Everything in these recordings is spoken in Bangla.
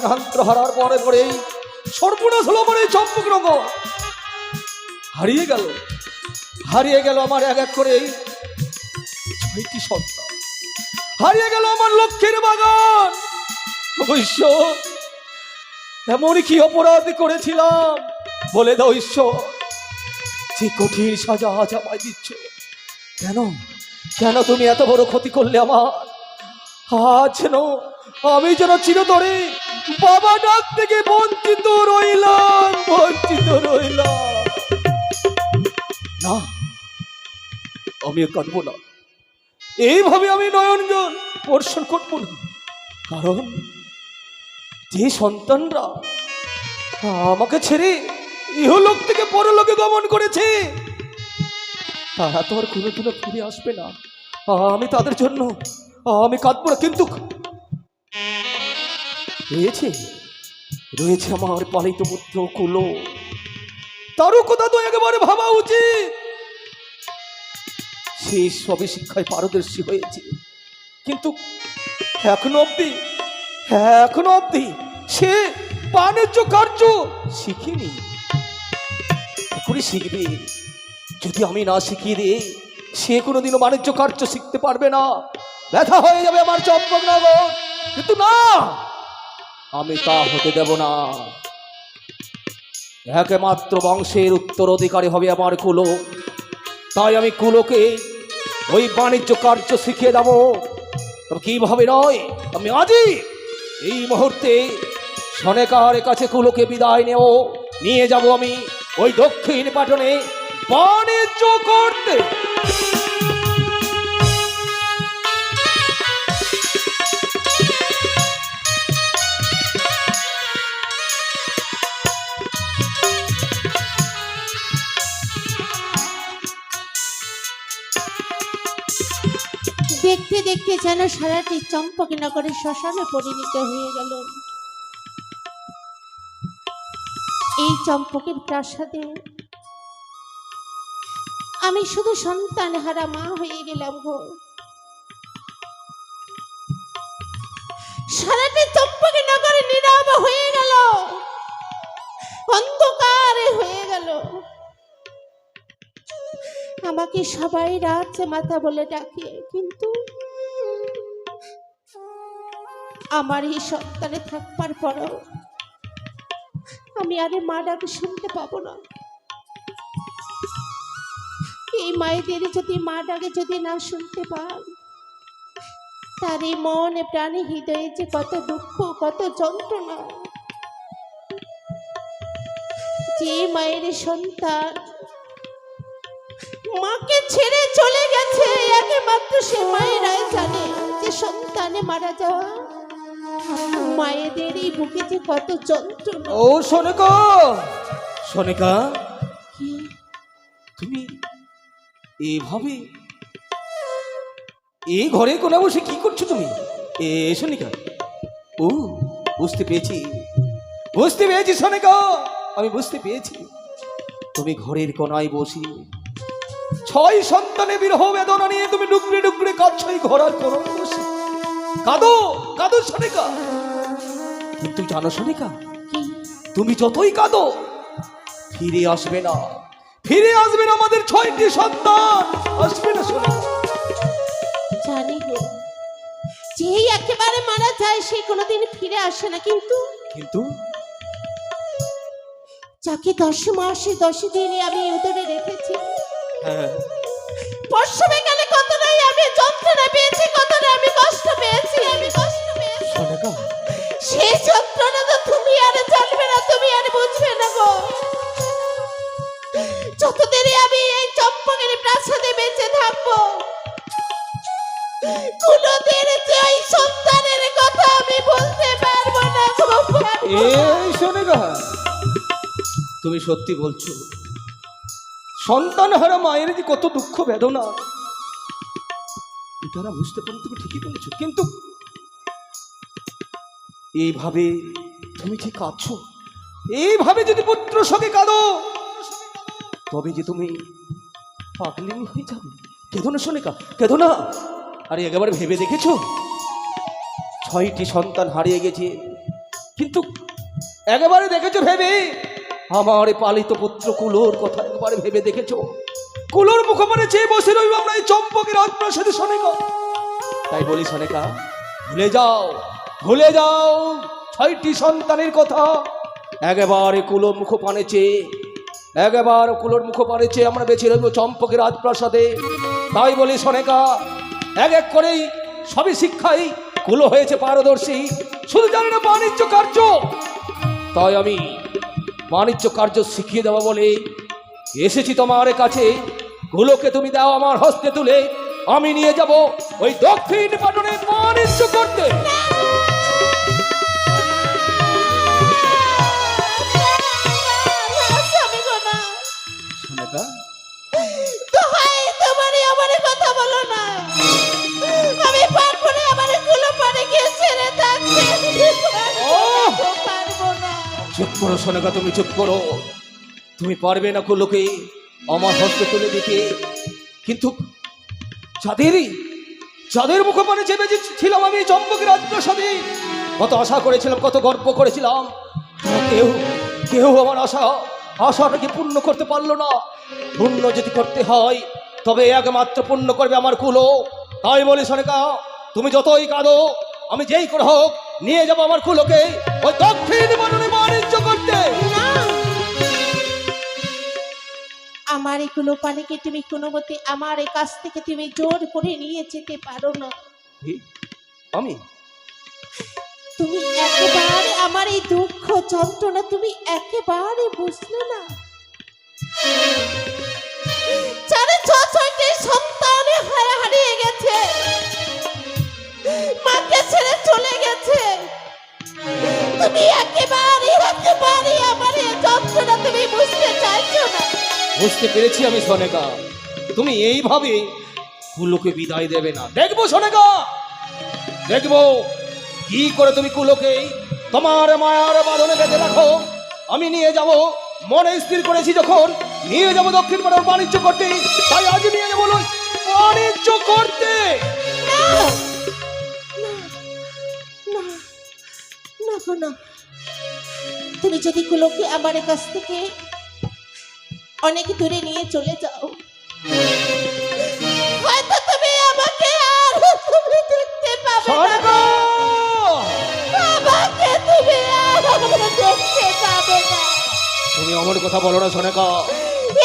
জ্ঞানান্তর হারার পরে পরেই সর্বনাশ হলো আমার এই চম্পকনগর হারিয়ে গেল। হারিয়ে গেল আমার এক এক করে এই ছয়টি সন্তান। হারিয়ে গেল আমার লক্ষ্মীর বাগান। অবশ্য এমন কি অপরাধ করেছিলাম? বলে দাও ঈশ্বর যে কঠিন সাজা আজ আমায় দিচ্ছ। কেন? কেন তুমি এত বড় ক্ষতি করলে আমার? আজ যেন আমি যেন চিরতরে বাবা ডাক থেকে বঞ্চিত রইলাম বঞ্চিত রইলাম। না আমিও কাঁদবো না। এইভাবে আমি নয়নজন বর্ষণ করব না। কারণ যে সন্তানরা আমাকে ছেড়ে ইহলোক থেকে পরলোকে গমন করেছে, তারা তো আর কোনোদিনও ফিরে আসবে না। আমি তাদের জন্য, আমি কাঁদবো না। কিন্তু রয়েছে? রয়েছে আমার পালিত পুত্র কুলো। তারও কথা তো একেবারে ভাবা উচিত। সে সবে শিক্ষায় পারদর্শী হয়েছে। কিন্তু এখনও অব্দি এখনও অব্দি সে বাণিজ্য কার্য শিখিনি। করে শিখবে। যদি আমি না শিখিয়ে দিই, সে কোনোদিনও বাণিজ্য কার্য শিখতে পারবে না। ব্যথা হয়ে যাবে আমার চম্পকনগর কিন্তু না! আমি তা হতে দেব না। একমাত্র বংশের উত্তরাধিকারী হবে আমার কুলো। তাই আমি কুলোকে ওই বাণিজ্য কার্য শিখিয়ে দেবো। কীভাবে নয়, আমি আজই এই মুহূর্তে সনেকারের কাছে কুলোকে বিদায় নেব। নিয়ে যাব আমি ওই দক্ষিণ পাটনে বাণিজ্য করতে। দেখতে যেন সারাটি চম্পকনগরের শ্মশানে পরিণত হয়ে গেল। এই চম্পকের প্রাসাদে আমি শুধু সন্তান হারা মা হয়ে গেলাম গো। সারাটি চম্পকনগরে নীরব হয়ে গেল। অন্ধকারে হয়ে গেল। আমাকে সবাই রাত মাথা বলে ডাকে, কিন্তু আমার এই সন্তানে থাকবার পরও আমি আরে মা ডাকে শুনতে পাবো না। এই মায়েদের যদি মা ডাকে যদি না শুনতে পান তার এই মনে প্রাণে হৃদয়ে যে কত দুঃখ, কত যন্ত্রণা, যে মায়ের সন্তান মাকে ছেড়ে চলে গেছে, একমাত্র সে মায়েরাই জানে যে সন্তানে মারা যাওয়া মায়েদের এই বুকে যে কত যন্ত্রণা। ও সোনিকা সোনিকা কি? তুমি এইভাবে এই ঘরে কোনা বসে কি করছ তুমি? এ সোনিকা ও বুঝতে পেরেছি। বুঝতে পেরেছি সোনিকা আমি বুঝতে পেরেছি। তুমি ঘরের কোনায় বসি ছয় সন্তানের বিরহ বেদনা নিয়ে তুমি ডুকরে ডুকরে কাঁদছো এই ঘরের কোনায় বসে। কাঁদো কাঁদো সোনিকা। কিন্তু জানো সোনিকা? তুমি যতই কাঁদো ফিরে আসবে না। ফিরে আসবে না আমাদের ছয়টি সন্তান। আসবে না শোনো জানি গো। যেই একেবারে মারা যায় সে কোনোদিন ফিরে আসে না কিন্তু? কিন্তু? যাকে দশ মাসে দশ দিনে আমি উদরে রেখেছি। হ্যাঁ। পশ্চিমে গেলে কতটাই আমি যন্ত্রণা পেয়েছি তুমি সত্যি বলছো? সন্তান হারা মায়ের যে কত দুঃখ বেদনা। পিতারা বুঝতে পারেন তুমি ঠিকই বলেছ। কিন্তু এইভাবে তুমি যে কাঁদছো এইভাবে যদি পুত্র সঙ্গে কাঁদো তবে যে তুমি পাগলিনী হয়ে যাবে। কেঁদো না সোনিকা কেঁদো না। আরে একেবারে ভেবে দেখেছ? ছয়টি সন্তান হারিয়ে গেছে। কিন্তু একেবারে দেখেছ ভেবে? আমার পালিত পুত্র কুলোর কথা একবারে ভেবে দেখেছ? কুলোর মুখোপানে চেয়ে বসে রইব আমরা এই চম্পকের রাজপ্রাসাদে সনেকা তাই বলি সনেকা ভুলে যাও ভুলে যাও ছয়টি সন্তানের কথা। একেবারে কুলো মুখোপানে চেয়ে একেবারে কুলোর মুখোপানে চেয়ে আমরা বেছে রইব চম্পকের রাজপ্রাসাদে তাই বলি সনেকা এক এক করেই সবই শিক্ষাই কুলো হয়েছে পারদর্শী শুধু জানে না বাণিজ্য কার্য। তাই আমি বাণিজ্য কার্য শিখিয়ে দেওয়া বলে, এসেছি তোমার কাছে। গুলোকে তুমি দাও আমার হস্তে তুলে। আমি নিয়ে যাব ওই দক্ষিণ পাটনে বাণিজ্য করতে। আমি পারব না। আমারগুলো পারে গিয়ে ছেড়ে থাকতে চুপ সোনাকা তুমি চুপ করো। তুমি পারবে না কুলোকে আমার হস্তে তুলে দিতে। কিন্তু যাদেরই যাদের মুখোপানে চেপে যে ছিলাম আমি, চম্পকের রাজপ্রাসাদে কত আশা করেছিলাম, কত গর্ব করেছিলাম। কেউ কেউ আমার আশা, আশাটাকে পূর্ণ করতে পারল না। পূর্ণ যদি করতে হয়, তবে একমাত্র পূর্ণ করবে আমার কুলো। তাই বলি সনেকা তুমি যতই কাঁদো, আমি যেই করে হোক, নিয়ে যাব আমার কুলোকে। ওই দক্ষিণ বাননে আমার এগুলো পানিকে তুমি কোনো মতে আমার এই কাছ থেকে তুমি জোর করে নিয়ে যেতে পারো না। আমি? তুমি একেবারে আমার এই দুঃখ যন্ত্রণা তুমি একেবারে বুঝলে না। চারে ছ ছয়টি সন্তান হারা হারিয়ে গেছে মাকে ছেড়ে চলে গেছে তুমি একেবারে একেবারে আমার এই যন্ত্রণা তুমি বুঝতে চাইছো না। বুঝতে পেরেছি আমি সনেকা। তুমি এইভাবে কুলোকে বিদায় দেবে না। দেখব সনেকা! দেখব কি করে তুমি কুলোকে তোমার মায়ার বাঁধনে বেঁধে রাখো। আমি নিয়ে যাব মনে স্থির করেছি যখন। নিয়ে যাব দক্ষিণ পাড়ার বাণিজ্য করতে। তাই আজ নিয়ে যাব বাণিজ্য করতে। গো না। তুমি যদি কুলোকে আমার কাছ থেকে অনেক দূরে নিয়ে চলে যাও হয়তো তুমি আমাকে আর তুমি দেখতে পাবে না। আমাকে তুমি আর দেখতে পাবে না। তুমি আমার কথা বলো না সনেকা।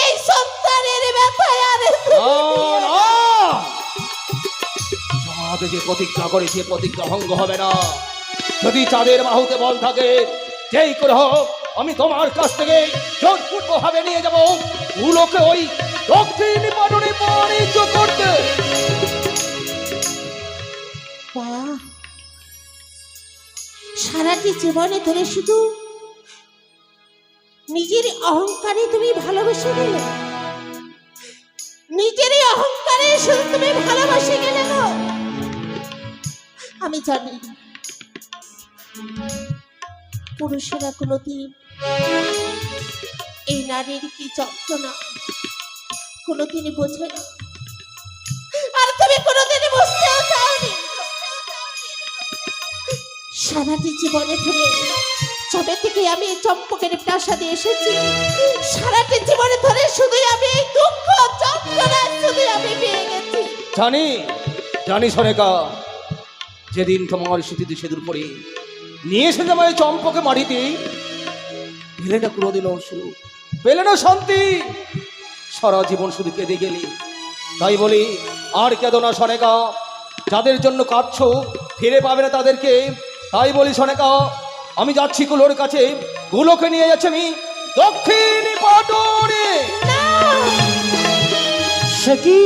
এই সন্তানের ব্যথায় আর যে প্রতিজ্ঞা করে সে প্রতিজ্ঞা ভঙ্গ হবে না। যদি চাঁদের বাহুতে বল থাকে, যেই করে হোক, আমি তোমার কাছ থেকে জোরপূর্ব ভাবে নিয়ে যাব। উলোকে ওই দক্ষিণ পাটনে বাণিজ্য করতে। সারাটি জীবনে ধরে শুধু নিজের অহংকারে তুমি ভালোবেসে গেলে? নিজের অহংকারে শুধু তুমি ভালোবাসে গেলে আমি জানি পুরুষেরা কোনোদিন এই নারীর কি যন্ত্রণা? কোনোদিনই বোঝে না। আর তুমি কোনোদিনই বুঝতেও চাওনি। সারাটি জীবনে ধরে যবে থেকে আমি চম্পকের প্রাসাদে এসেছি, সারাটি জীবনে ধরে শুধুই আমি এই দুঃখ, যন্ত্রণা, শুধুই আমি জানি জানি সনেকা যেদিন তোমার স্মৃতিতে সেদুর পরে নিয়ে এসে যাব এই চম্পকে মাটিতে পেলে না কোনোদিনও শুরু পেলে না শান্তি। সারা জীবন শুধু কেঁদে গেলি। তাই বলি আর কেঁদো না সনেকা যাদের জন্য কাঁদছো ফিরে পাবে না তাদেরকে। তাই বলি সনেকা আমি যাচ্ছি কুলোর কাছে গুলোকে নিয়ে যাচ্ছি আমি দক্ষিণ পাটনে সে কি?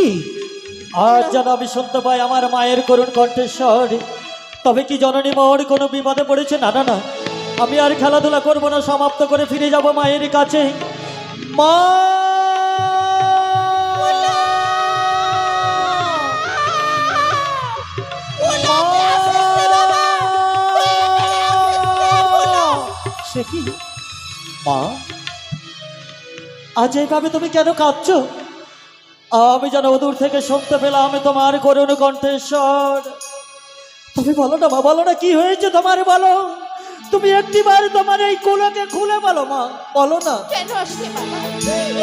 আজ যেন আমি শুনতে পাই আমার মায়ের করুণ কণ্ঠস্বর তবে কি জননী মোহর কোনো বিপদে পড়েছে? না না না। আমি আর খেলাধুলা করব না, সমাপ্ত করে ফিরে যাব মায়ের কাছে। মা! মা? আজ এইভাবে তুমি কেন কাঁদছ? আমি যেন দূর থেকে শুনতে পেলাম তোমার করুণ কণ্ঠেশ্বর তুমি বলো না মা বলো না কি হয়েছে তোমার বলো। তুমি একটিবার তোমার এই কুলোকে খুলে বলো মা বলো না। কেন আসলে বাবা?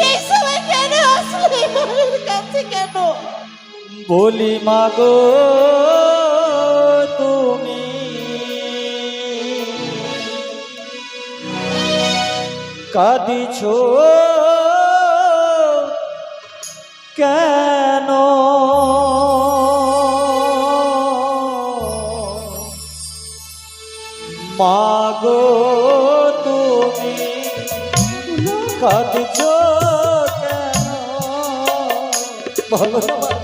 এই সময় কেন আসলে কাছে কেন? বলি মাগো তুমি। কাঁদিছ কেন? মাগো তুমি কাঁদিছ কেন? বলো।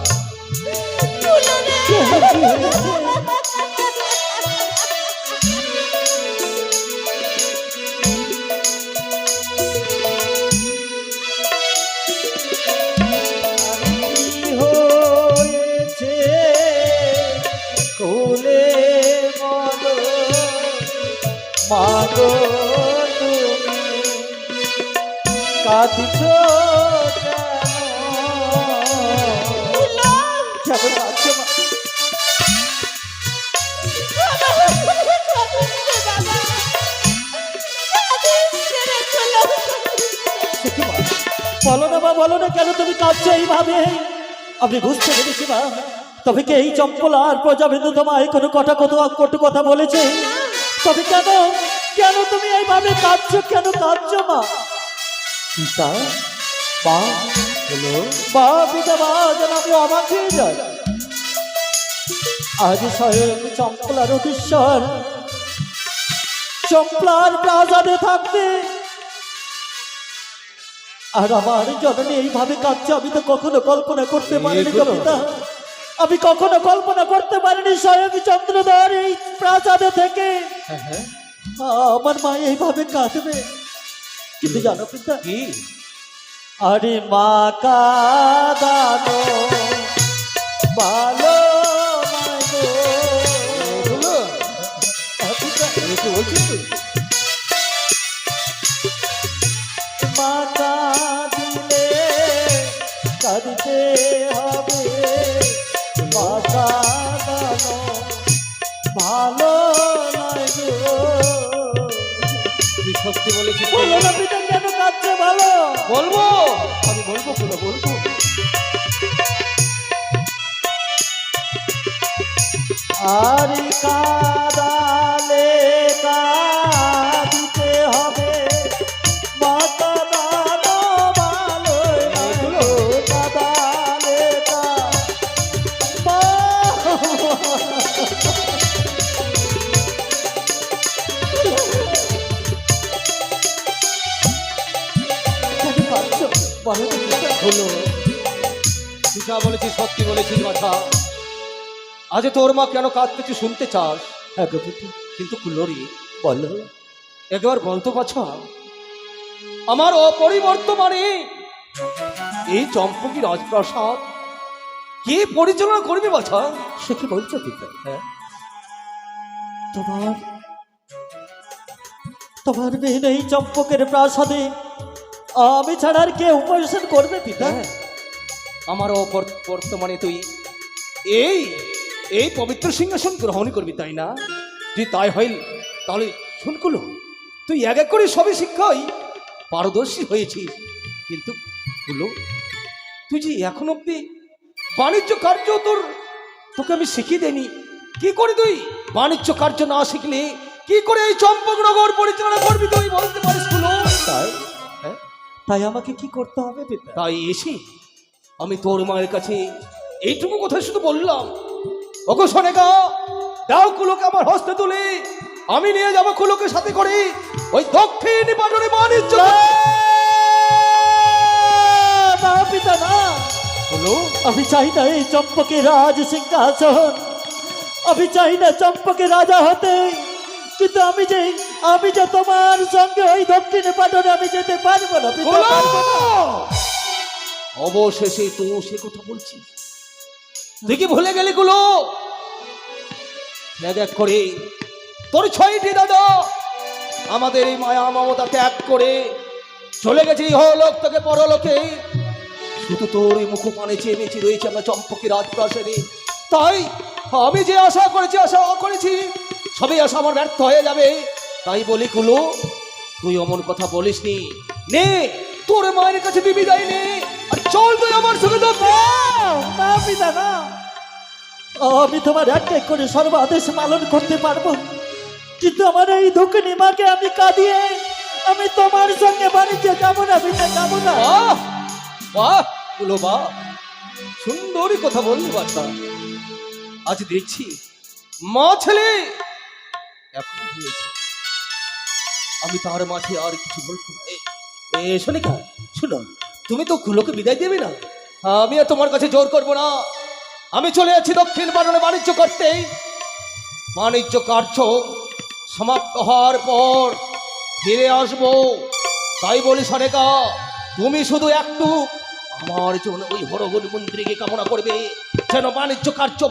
মাগো তুমি কাঁদছ? বলো না মা বলো না কেন তুমি কাঁদছো এইভাবে? আমি বুঝতে পেরেছি মা তবে কি এই চম্পল আর প্রজাবিন্দু তোমায় কোনো কথা কত কথা বলেছে তবে কেন? কেন তুমি এইভাবে কাঁদছো? কেন কাঁদছো মা? পিতা মা হলো মা পিতা মা যেন আমি অবাক হয়ে যাই আজ স্বয়ং চম্পলার অধীশ্বর চম্পলার প্রাসাদে থাকতে। আর আমার জননী এইভাবে কাঁদছে আমি তো কখনো কল্পনা করতে পারিনি? কবিতা আমি কখনো কল্পনা করতে পারিনি স্বয়ং চন্দ্রধর এই প্রাসাদে থেকে। আমার মা এইভাবে কাঁদবে। কিন্তু জানো পিতা? কি? আরে মা কাদানো ভালো বলছিস ভালো গো। সত্যি বলেছি বলো না পিতা কেন কাঁদছে ভালো বলব? আমি বলব পুরো বলব? আর কাদালে বলেছিস সত্যি বলেছিস কথা। আজ তোর মা কেন কাঁদতেছি শুনতে চাস? হ্যাঁ কিন্তু কুলোরি বলো। একবার বলতো বাছা আমার অপরিবর্তমানে এই চম্পকি রাজপ্রাসাদ কে পরিচালনা করবে বাছা? সে কি বলছো হ্যাঁ। তোমার তোমার মেয়ে নেই চম্পকের প্রাসাদে আমি ছাড়া আর কে উপবেশন করবে পিতা হ্যাঁ। আমার অপর- বর্তমানে তুই এই এই পবিত্র সিংহাসন গ্রহণ করবি তাই না? তুই তাই হইল তাহলে শুনকুলো তুই এক এক করে সবে শিক্ষাই পারদর্শী হয়েছিস। কিন্তু কুলো তুই যে এখন অব্দি বাণিজ্য কার্য তোর তোকে আমি শিখিয়ে দেনি কি করে তুই বাণিজ্য কার্য না শিখলে? কি করে এই চম্পকনগর পরিচালনা করবি তুই বলতে পারিস কুলো? তাই? হ্যাঁ? তাই আমাকে কি করতে হবে তাই এসে আমি তোর মায়ের কাছে এইটুকু কথা শুধু বললাম। ওগো সোনেগা দাও কুলোকে আমার হস্তে তুলে। আমি নিয়ে যাব কুলোকে সাথে করে ওই দক্ষিণ পাটনে না পিতা না। আমি চাই না এই চম্পকে রাজ সিংহাসন। আমি চাই না চম্পকে রাজা হতে। কিন্তু আমি যে আমি যে তোমার সঙ্গে ওই দক্ষিণে পাটনে আমি যেতে পারব না পিতা। পারব না। অবশেষে তো সে কথা বলছিস। তুই কি ভুলে গেলি এক এক করে। তোর ছয়টি দাদা আমাদের এই মায়া মমতা ত্যাগ করে চলে গেছে ইহলোক থেকে পরলোকে। শুধু তোর এই মুখ পানে চেয়ে বেঁচে রয়েছে আমরা চম্পকি রাজপ্রাসাদে। তাই আমি যে আশা করেছি আশা করেছি সবই আশা আমার ব্যর্থ হয়ে যাবে। তাই বলি কুলো তুই অমন কথা বলিসনি। নে তোর মায়ের কাছে তুই বিদায় নে। আর চল তুই আমার সঙ্গে না পিতা না আমি তোমার একটাই করে সর্ব আদেশ পালন করতে পারব। কিন্তু আমার এই দুঃখিনী মাকে আমি কাঁদিয়ে আমি তোমার সঙ্গে বাড়িতে যাব না পিতা যাব না। বাহ কুলো বাহ সুন্দরই কথা বললি বাচ্চা। আজ দেখছি মা ছেলে আমি তার মাঝে আর কিছু বলব এ- এ সোনিকা শুনো তুমি তো কুলোকে বিদায় দেবে না? আমি আর তোমার কাছে জোর করব না। আমি চলে যাচ্ছি দক্ষিণ পাটনে বাণিজ্য করতে। বাণিজ্য কার্য সমাপ্ত হওয়ার পর ফিরে আসব। তাই বলি সনেকা তুমি শুধু একটু আমার জন্য ওই হরগর মন্দিরকে কামনা করবে, যেন বাণিজ্য কার্য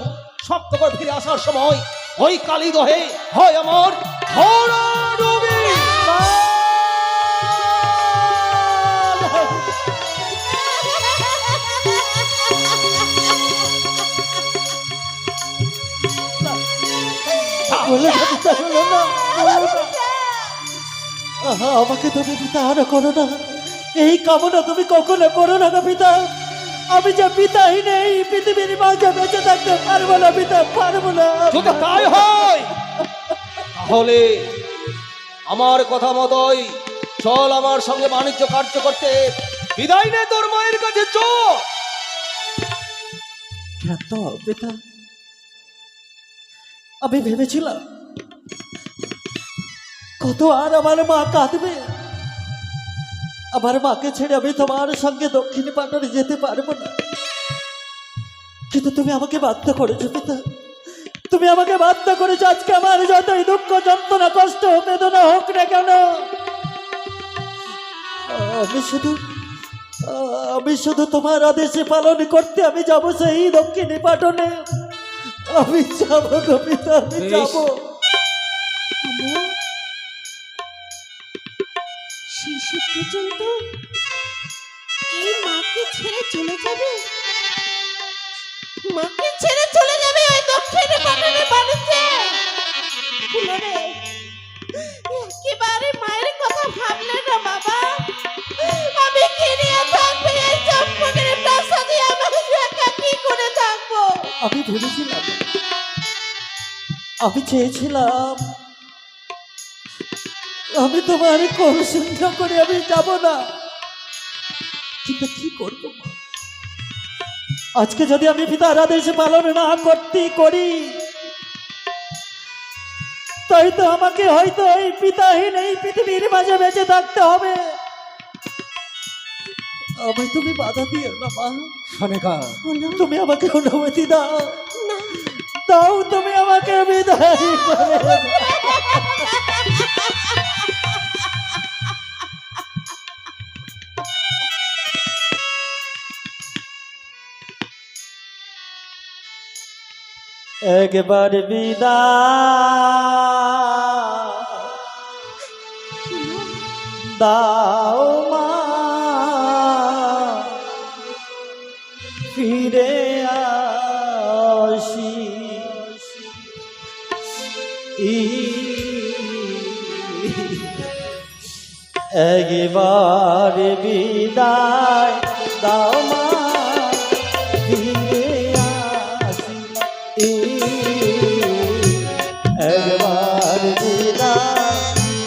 সমাপ্ত করে ফিরে আসার সময় ওই কালী দহে হয় আমার হরডুবি। বলে না বলো না আহা, আমাকে তুমি পিতা আর করো না। এই কামনা তুমি কখনো করো না পিতা। আমি যে পিতাহীন এই পৃথিবীর মাঝে বেঁচে থাকতে পারব না পিতা পারব না। যদি তাই হয়। তাহলে আমার কথা মতোই চল আমার সঙ্গে বাণিজ্য কার্য করতে। বিদায় নে তোর মায়ের কাছে চল। ক্ষান্ত পিতা। আমি ভেবেছিলাম কত আর আমার মা কাঁদবে। আমার মাকে ছেড়ে আমি তোমার সঙ্গে দক্ষিণী পাটনে যেতে পারব না। কিন্তু তুমি আমাকে বাধ্য করেছ পিতা। তুমি আমাকে বাধ্য করেছ। আজকে আমার যতই দুঃখ, যন্ত্রণা, কষ্ট বেদনা হোক না কেন, আমি শুধু আমি শুধু তোমার আদেশে পালন করতে আমি যাব সেই দক্ষিণী পাটনে। আমি যাব কবিতা আমি। যাব। শিশু পর্যন্ত এই মাকে ছেড়ে চলে যাবে? মাকে ছেড়ে চলে যাবে ওই দক্ষিণে পাটনে বাড়িতে? ফুলরে আমি চেয়েছিলাম আমি তোমার কোন শূন্য করে আমি যাব না। কিন্তু কি করব? আজকে যদি আমি পিতার আদেশ পালন না করতে করি তাই তো আমাকে হয়তো এই পিতাহীন এই পৃথিবীর মাঝে বেঁচে থাকতে হবে। আমি তুমি বাধা দিও না মা। তুমি আমাকে অনুমতি দাও। না। দাও তুমি আমাকে বিদায় করে। একবার বিদায় দাও একবার বিদায় দাও মা, ফিরে আসি। একবার বিদায়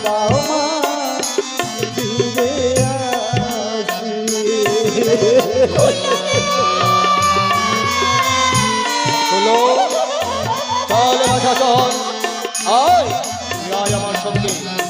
দাও মা, ফিরে আসি। চল বাছা চল আয় আমার সঙ্গে।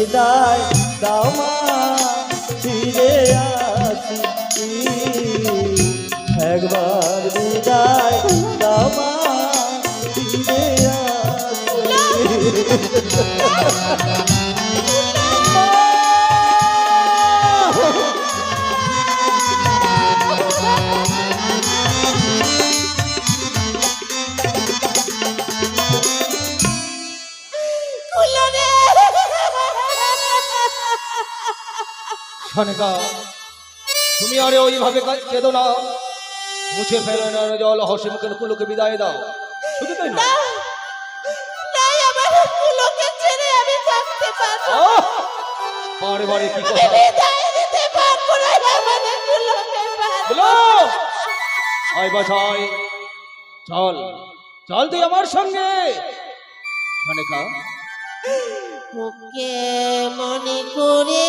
বিদায় দাও মা ফিরে আসি। একবার বিদায় দাও মা ফিরে আসি। সনেকা তুমি আরে ওইভাবে কেঁদো না। মুছে ফেলে না জল হসে মুখে কুলোকে বিদায় দাও। শুধু তাই না! বারে বারে কি কথা? আয় বাছাই চল চল তুই আমার সঙ্গে। মুখে মনে করে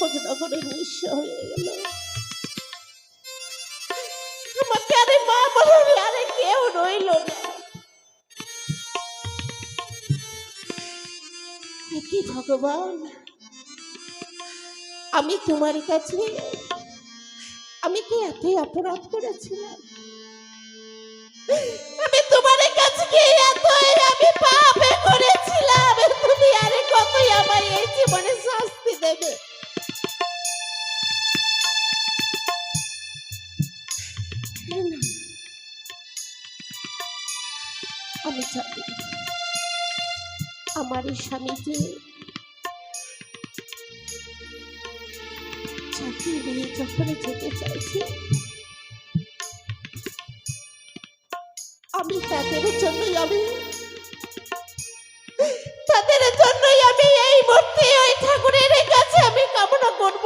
হয়ে আমি তোমার কাছে আমি কি এতই অপরাধ করেছিলাম আমি তোমার কাছে কি এতই আমি পাপে করেছিলাম তুমি আরে কতই আমায় এই জীবনে শাস্তি দেবে আমি জানি। আমার এই স্বামী যে চাকরি নিয়ে যখন যেতে চাইছে, আমি তাদের জন্যই আমি, তাদের জন্যই আমি এই মূর্তি ওই ঠাকুরের কাছে আমি কামনা করব।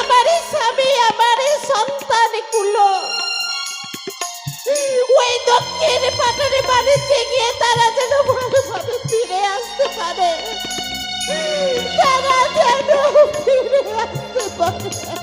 আমার স্বামী, আমার সন্তান কুলো ওই দক্ষিণ পাটনে বাড়িতে গিয়ে তারা যেন ভালোভাবে ফিরে আসতে পারে। তারা যেন ফিরে আসতে পারে।